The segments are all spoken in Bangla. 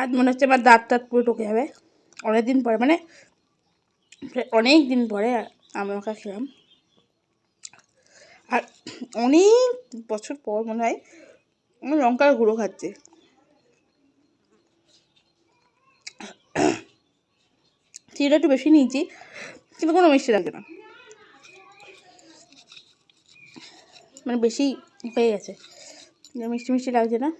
আজ মনে হচ্ছে আমার দাঁত টাত পুরো টকে যাবে। অনেক দিন পরে মানে অনেক দিন পরে আমি মাখা খেলাম। আর অনেক বছর পর মনে হয় আমি লঙ্কার গুঁড়ো খাচ্ছি। চিড়টা একটু বেশি নিয়েছি, কিন্তু কোনো মিষ্টি লাগছে না। মানে বেশি হয়ে গেছে। মিষ্টি মিষ্টি লাগছে না।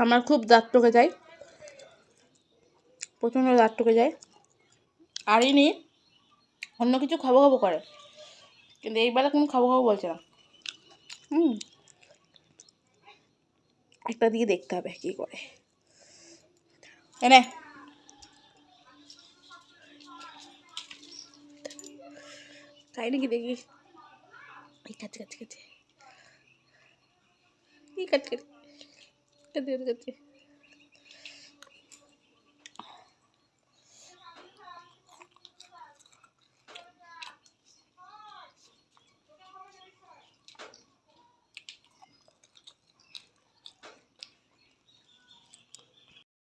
আমার খুব দাঁত টকে যায়। প্রচণ্ড দাঁত টকে যায়। আর ইনি অন্য কিছু খাব খাব করে। কিন্তু এইবেলা কোনো খাব খাব বলছে না। হুম। একটা দিকে দেখতে হবে কী করে। এনে তাই নাকি দেখি কাছে কাছে কাছে এই কাছে কাছে टक्कर दे देते